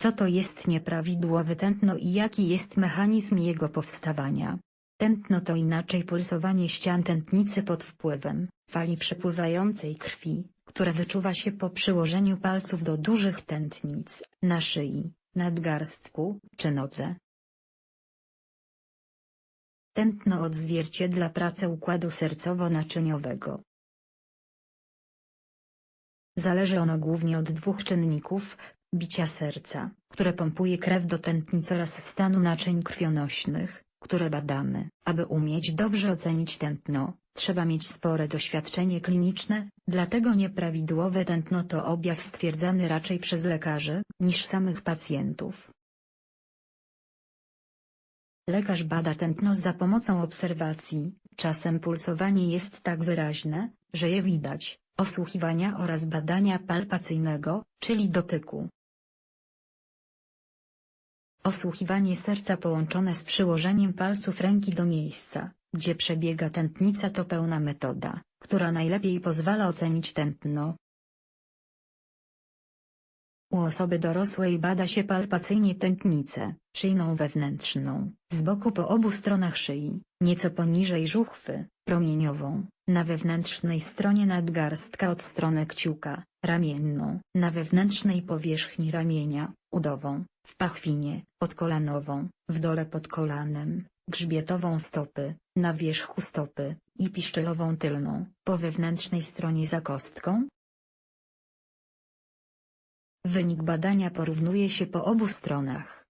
Co to jest nieprawidłowe tętno i jaki jest mechanizm jego powstawania? Tętno to inaczej pulsowanie ścian tętnicy pod wpływem fali przepływającej krwi, które wyczuwa się po przyłożeniu palców do dużych tętnic, na szyi, nadgarstku czy nodze. Tętno odzwierciedla pracę układu sercowo-naczyniowego. Zależy ono głównie od dwóch czynników, bicia serca, które pompuje krew do tętnic oraz stanu naczyń krwionośnych, które badamy. Aby umieć dobrze ocenić tętno, trzeba mieć spore doświadczenie kliniczne, dlatego nieprawidłowe tętno to objaw stwierdzany raczej przez lekarzy, niż samych pacjentów. Lekarz bada tętno za pomocą obserwacji, czasem pulsowanie jest tak wyraźne, że je widać, osłuchiwania oraz badania palpacyjnego, czyli dotyku. Osłuchiwanie serca połączone z przyłożeniem palców ręki do miejsca, gdzie przebiega tętnica to pełna metoda, która najlepiej pozwala ocenić tętno. U osoby dorosłej bada się palpacyjnie tętnicę, szyjną wewnętrzną, z boku po obu stronach szyi, nieco poniżej żuchwy, promieniową, na wewnętrznej stronie nadgarstka od strony kciuka, ramienną, na wewnętrznej powierzchni ramienia, udową, w pachwinie, podkolanową, w dole pod kolanem, grzbietową stopy, na wierzchu stopy, i piszczelową tylną, po wewnętrznej stronie za kostką, Wynik badania porównuje się po obu stronach.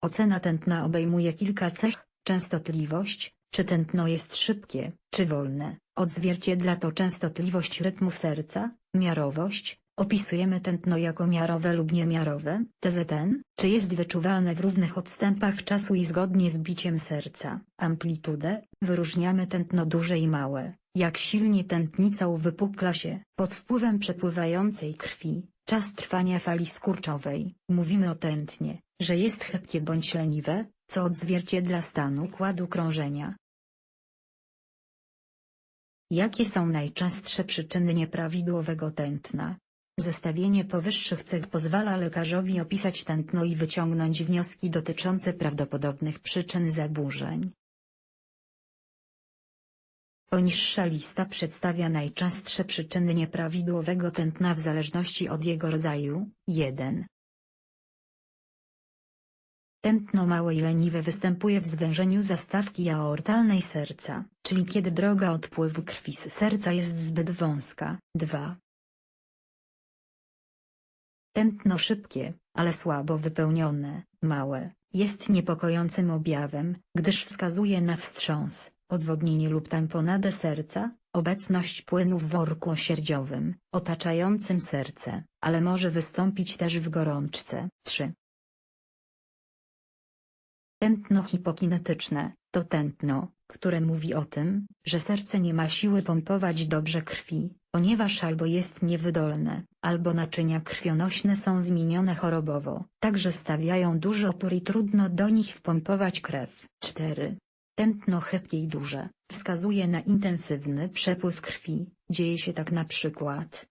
Ocena tętna obejmuje kilka cech, częstotliwość, czy tętno jest szybkie, czy wolne, odzwierciedla to częstotliwość rytmu serca, miarowość, opisujemy tętno jako miarowe lub niemiarowe, TZN, czy jest wyczuwalne w równych odstępach czasu i zgodnie z biciem serca, amplitudę, wyróżniamy tętno duże i małe, jak silnie tętnica uwypukla się, pod wpływem przepływającej krwi, czas trwania fali skurczowej, mówimy o tętnie, że jest chybkie bądź leniwe, co odzwierciedla stan układu krążenia. Jakie są najczęstsze przyczyny nieprawidłowego tętna? Zestawienie powyższych cech pozwala lekarzowi opisać tętno i wyciągnąć wnioski dotyczące prawdopodobnych przyczyn zaburzeń. Poniższa lista przedstawia najczęstsze przyczyny nieprawidłowego tętna w zależności od jego rodzaju. 1. Tętno małe i leniwe występuje w zwężeniu zastawki aortalnej serca, czyli kiedy droga odpływu krwi z serca jest zbyt wąska. 2. Tętno szybkie, ale słabo wypełnione, małe, jest niepokojącym objawem, gdyż wskazuje na wstrząs, odwodnienie lub tamponadę serca, obecność płynu w worku osierdziowym, otaczającym serce, ale może wystąpić też w gorączce. 3. Tętno hipokinetyczne, to tętno, które mówi o tym, że serce nie ma siły pompować dobrze krwi, ponieważ albo jest niewydolne, albo naczynia krwionośne są zmienione chorobowo, także stawiają duży opór i trudno do nich wpompować krew. 4. Tętno chybkie i duże, wskazuje na intensywny przepływ krwi, dzieje się tak na przykład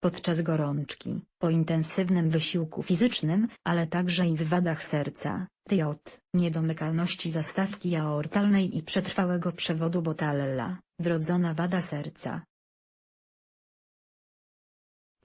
podczas gorączki, po intensywnym wysiłku fizycznym, ale także i w wadach serca, TJ, niedomykalności zastawki aortalnej i przetrwałego przewodu Botalla, wrodzona wada serca.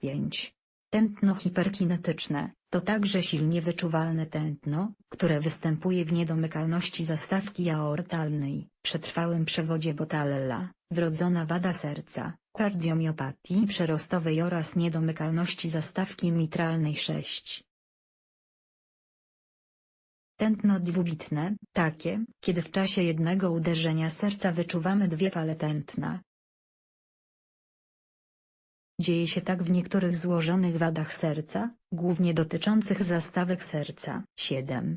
5. Tętno hiperkinetyczne, to także silnie wyczuwalne tętno, które występuje w niedomykalności zastawki aortalnej, przetrwałym przewodzie Botalla, wrodzona wada serca, kardiomiopatii przerostowej oraz niedomykalności zastawki mitralnej 6. Tętno dwubitne, takie, kiedy w czasie jednego uderzenia serca wyczuwamy dwie fale tętna, Dzieje się tak w niektórych złożonych wadach serca, głównie dotyczących zastawek serca. 7.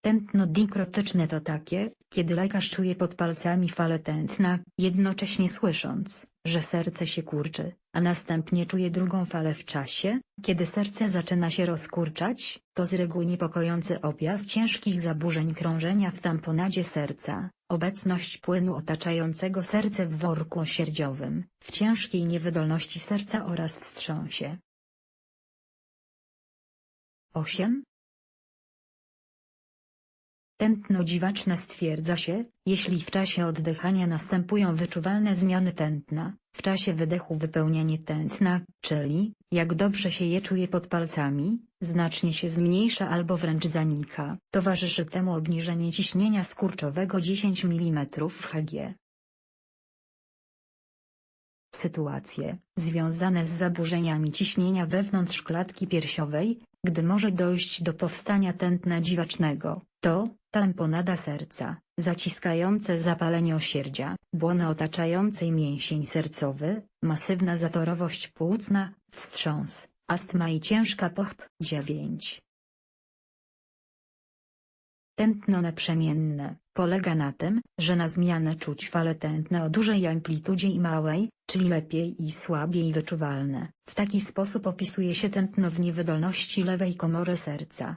Tętno dikrotyczne to takie, kiedy lekarz czuje pod palcami falę tętna, jednocześnie słysząc, że serce się kurczy, a następnie czuje drugą falę w czasie, kiedy serce zaczyna się rozkurczać, to z reguły niepokojący objaw ciężkich zaburzeń krążenia w tamponadzie serca, obecność płynu otaczającego serce w worku osierdziowym, w ciężkiej niewydolności serca oraz wstrząsie. 8. Tętno dziwaczne stwierdza się, jeśli w czasie oddychania następują wyczuwalne zmiany tętna, w czasie wydechu wypełnianie tętna, czyli, jak dobrze się je czuje pod palcami, znacznie się zmniejsza albo wręcz zanika. Towarzyszy temu obniżenie ciśnienia skurczowego 10 mm Hg. Sytuacje, związane z zaburzeniami ciśnienia wewnątrz klatki piersiowej, gdy może dojść do powstania tętna dziwacznego, to tamponada serca, zaciskające zapalenie osierdzia, błona otaczającej mięsień sercowy, masywna zatorowość płucna, wstrząs, astma i ciężka pochp. 9. Tętno naprzemienne polega na tym, że na zmianę czuć fale tętna o dużej amplitudzie i małej, czyli lepiej i słabiej wyczuwalne. W taki sposób opisuje się tętno w niewydolności lewej komory serca.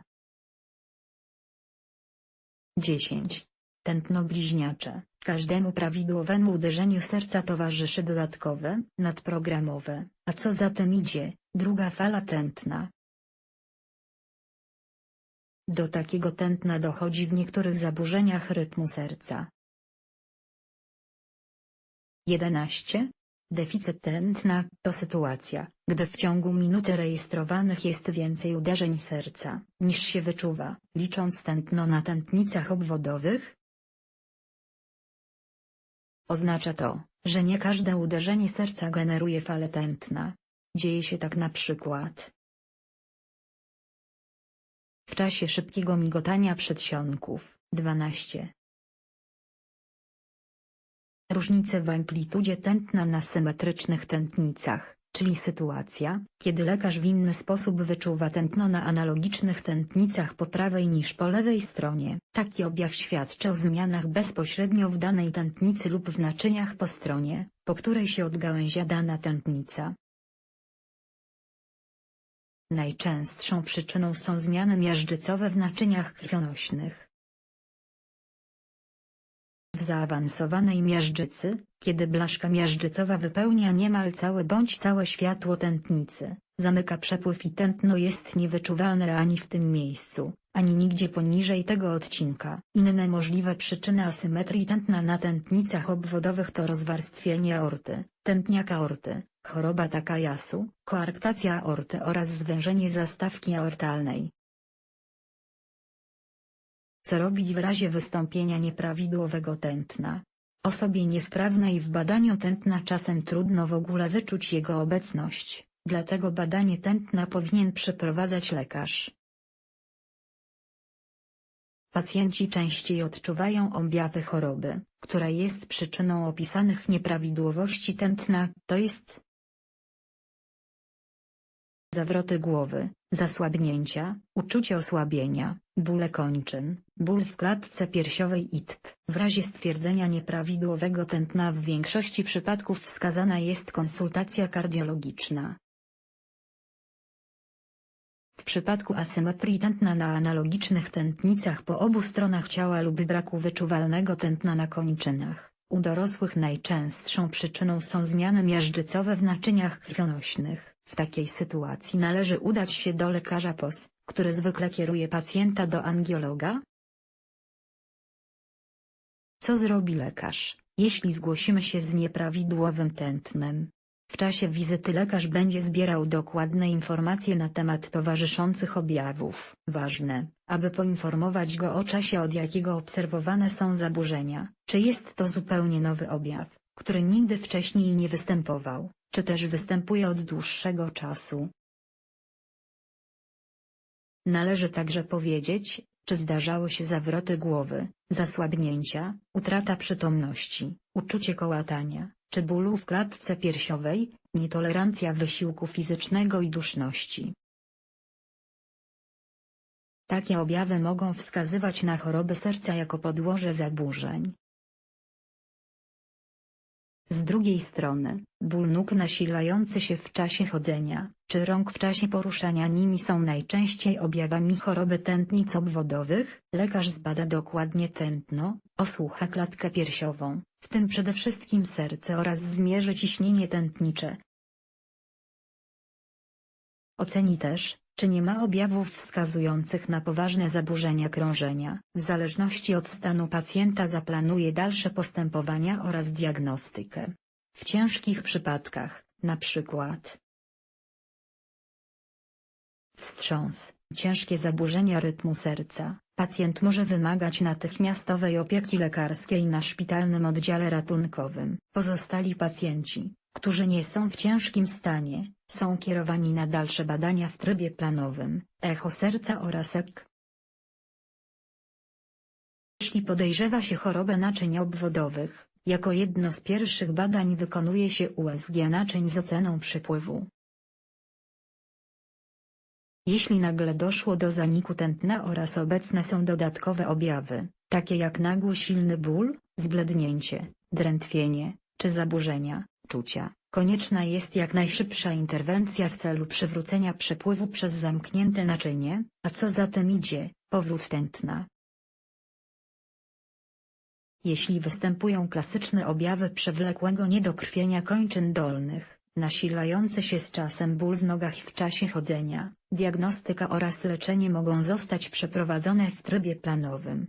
10. Tętno bliźniacze. Każdemu prawidłowemu uderzeniu serca towarzyszy dodatkowe, nadprogramowe, a co za tym idzie, druga fala tętna. Do takiego tętna dochodzi w niektórych zaburzeniach rytmu serca. 11. Deficyt tętna to sytuacja, gdy w ciągu minuty rejestrowanych jest więcej uderzeń serca, niż się wyczuwa, licząc tętno na tętnicach obwodowych. Oznacza to, że nie każde uderzenie serca generuje falę tętna. Dzieje się tak na przykład w czasie szybkiego migotania przedsionków. 12. Różnice w amplitudzie tętna na symetrycznych tętnicach, czyli sytuacja, kiedy lekarz w inny sposób wyczuwa tętno na analogicznych tętnicach po prawej niż po lewej stronie. Taki objaw świadczy o zmianach bezpośrednio w danej tętnicy lub w naczyniach po stronie, po której się odgałęzia dana tętnica. Najczęstszą przyczyną są zmiany miażdżycowe w naczyniach krwionośnych. W zaawansowanej miażdżycy, kiedy blaszka miażdżycowa wypełnia niemal całe bądź całe światło tętnicy, zamyka przepływ i tętno jest niewyczuwalne ani w tym miejscu, ani nigdzie poniżej tego odcinka. Inne możliwe przyczyny asymetrii tętna na tętnicach obwodowych to rozwarstwienie aorty, tętniaka aorty, choroba Takayasu, koarktacja aorty oraz zwężenie zastawki aortalnej. Co robić w razie wystąpienia nieprawidłowego tętna? Osobie niewprawnej w badaniu tętna czasem trudno w ogóle wyczuć jego obecność, dlatego badanie tętna powinien przeprowadzać lekarz. Pacjenci częściej odczuwają objawy choroby, która jest przyczyną opisanych nieprawidłowości tętna, to jest zawroty głowy, zasłabnięcia, uczucie osłabienia, bóle kończyn, ból w klatce piersiowej itp. W razie stwierdzenia nieprawidłowego tętna w większości przypadków wskazana jest konsultacja kardiologiczna. W przypadku asymetrii tętna na analogicznych tętnicach po obu stronach ciała lub braku wyczuwalnego tętna na kończynach, u dorosłych najczęstszą przyczyną są zmiany miażdżycowe w naczyniach krwionośnych. W takiej sytuacji należy udać się do lekarza POS, który zwykle kieruje pacjenta do angiologa. Co zrobi lekarz, jeśli zgłosimy się z nieprawidłowym tętnem? W czasie wizyty lekarz będzie zbierał dokładne informacje na temat towarzyszących objawów. Ważne, aby poinformować go o czasie od jakiego obserwowane są zaburzenia, czy jest to zupełnie nowy objaw, który nigdy wcześniej nie występował, czy też występuje od dłuższego czasu. Należy także powiedzieć, czy zdarzały się zawroty głowy, zasłabnięcia, utrata przytomności, uczucie kołatania, czy bólu w klatce piersiowej, nietolerancja wysiłku fizycznego i duszności. Takie objawy mogą wskazywać na choroby serca jako podłoże zaburzeń. Z drugiej strony, ból nóg nasilający się w czasie chodzenia, czy rąk w czasie poruszania nimi są najczęściej objawami choroby tętnic obwodowych. Lekarz zbada dokładnie tętno, osłucha klatkę piersiową, w tym przede wszystkim serce oraz zmierzy ciśnienie tętnicze. Oceni też, czy nie ma objawów wskazujących na poważne zaburzenia krążenia. W zależności od stanu pacjenta zaplanuje dalsze postępowania oraz diagnostykę. W ciężkich przypadkach, np. wstrząs, ciężkie zaburzenia rytmu serca, pacjent może wymagać natychmiastowej opieki lekarskiej na szpitalnym oddziale ratunkowym. Pozostali pacjenci, którzy nie są w ciężkim stanie, są kierowani na dalsze badania w trybie planowym, echo serca oraz EK. Jeśli podejrzewa się chorobę naczyń obwodowych, jako jedno z pierwszych badań wykonuje się USG naczyń z oceną przypływu. Jeśli nagle doszło do zaniku tętna oraz obecne są dodatkowe objawy, takie jak nagły silny ból, zblednięcie, drętwienie, czy zaburzenia, czucia, konieczna jest jak najszybsza interwencja w celu przywrócenia przepływu przez zamknięte naczynie, a co za tym idzie, powrót tętna. Jeśli występują klasyczne objawy przewlekłego niedokrwienia kończyn dolnych, nasilający się z czasem ból w nogach w czasie chodzenia, diagnostyka oraz leczenie mogą zostać przeprowadzone w trybie planowym.